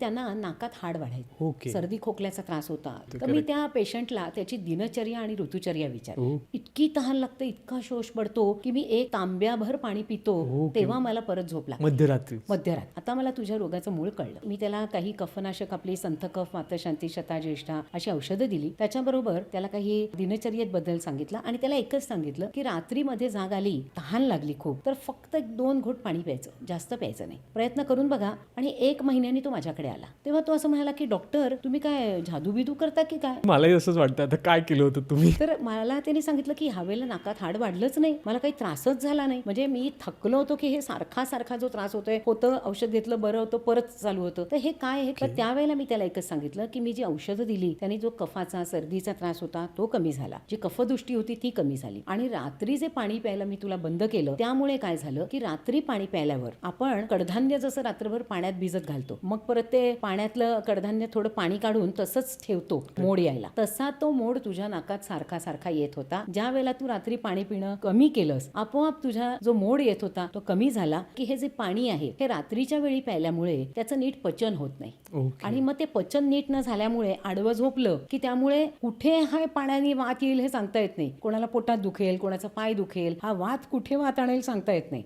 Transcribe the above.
त्यांना नाकात हाड वाढायचं. ओके. सर्दी खोकल्याचा त्रास होता. तर मी. त्या पेशंटला त्याची दिनचर्या आणि ऋतुचर्या विचार ओ. इतकी तहान लागते इतका शोष पडतो की मी एक तांब्याभर पाणी पितो ओके. तेव्हा मला परत झोप लागते. मध्यरात्री. मध्यरात आता मला तुझ्या रोगाचं मूळ कळलं. मी त्याला काही कफनाशक आपली संथकफ मातशांती शता ज्येष्ठा अशी औषधं दिली. त्याच्याबरोबर त्याला काही दिनचर्येत बद्दल सांगितलं आणि त्याला एकच सांगितलं की रात्रीमध्ये जाग आली तहान लागली खूप तर फक्त एक दोन घोट पाणी प्यायचं. जास्त प्यायचं नाही. प्रयत्न करून बघा आणि एक महिन्यानी तो माझ्याकडे आला तेव्हा तो असं म्हणाला की डॉक्टर तुम्ही काय जादू बिदू करता की काय? मलाही असंच वाटतं. आता काय केलं होतं तुम्ही? तर मला त्यांनी सांगितलं की ह्यावेळेला नाकात हाड वाढलंच नाही. मला काही त्रासच झाला नाही. म्हणजे मी थकलो होतो की हे सारखा सारखा जो त्रास होतोय होतं औषध घेतलं बरं होतं परत चालू होतं. तर हे काय आहे? तर त्यावेळेला मी त्याला एकच सांगितलं की मी जी औषधं दिली त्यांनी जो कफाचा सर्दीचा त्रास होता तो कमी झाला. जी कफदृष्टी होती ती कमी झाली. आणि रात्री जे पाणी प्यायला मी तुला बंद केलं त्यामुळे काय झालं की रात्री पाणी प्यायल्यावर आपण कडधान्य जसं रात्रभर पाण्यात भिजत घालतो मग परत ते पाण्यातलं कडधान्य थोडं पाणी काढून तसंच ठेवतो मोड यायला. तसा तो मोड तुझ्या नाकात सारखा सारखा येत होता. ज्या वेळेला तू रात्री पाणी पिणं कमी केलंस आपोआप तुझा जो मोड येत होता तो कमी झाला की हे जे पाणी आहे हे रात्रीच्या वेळी प्यायल्यामुळे त्याचं नीट पचन होत नाही. आणि मग ते पचन नीट न झाल्यामुळे आडवं झोपलं की त्यामुळे कुठे हा पाण्याने वात येईल हे सांगता येत नाही. कोणाला पोटात दुखेल कोणाचा पाय दुखेल हा वात कुठे वात आणेल सांगता येत नाही.